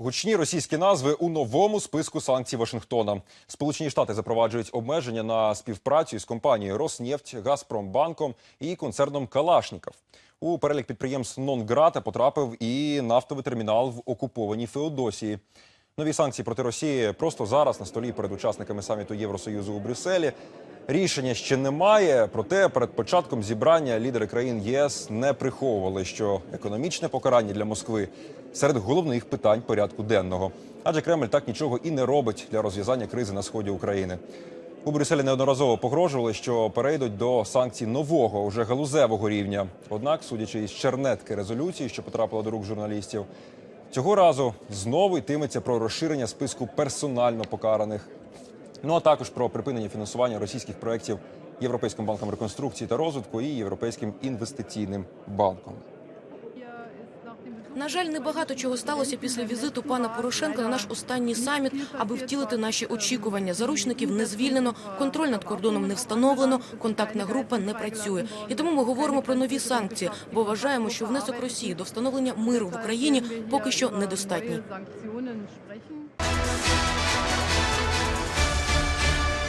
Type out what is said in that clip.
Гучні російські назви у новому списку санкцій Вашингтона. Сполучені Штати запроваджують обмеження на співпрацю із компанією Роснефть, Газпромбанком і концерном Калашніков. У перелік підприємств Нонграта потрапив і нафтовий термінал в окупованій Феодосії. Нові санкції проти Росії просто зараз на столі перед учасниками саміту Євросоюзу у Брюсселі. Рішення ще немає, проте перед початком зібрання лідери країн ЄС не приховували, що економічне покарання для Москви серед головних питань порядку денного. Адже Кремль так нічого і не робить для розв'язання кризи на сході України. У Брюсселі неодноразово погрожували, що перейдуть до санкцій нового, уже галузевого рівня. Однак, судячи із чернетки резолюції, що потрапила до рук журналістів, цього разу знову йтиметься про розширення списку персонально покараних. Ну а також про припинення фінансування російських проєктів Європейським банком реконструкції та розвитку і Європейським інвестиційним банком. На жаль, небагато чого сталося після візиту пана Порошенка на наш останній саміт, аби втілити наші очікування. Заручників не звільнено, контроль над кордоном не встановлено, контактна група не працює. І тому ми говоримо про нові санкції, бо вважаємо, що внесок Росії до встановлення миру в Україні поки що недостатній.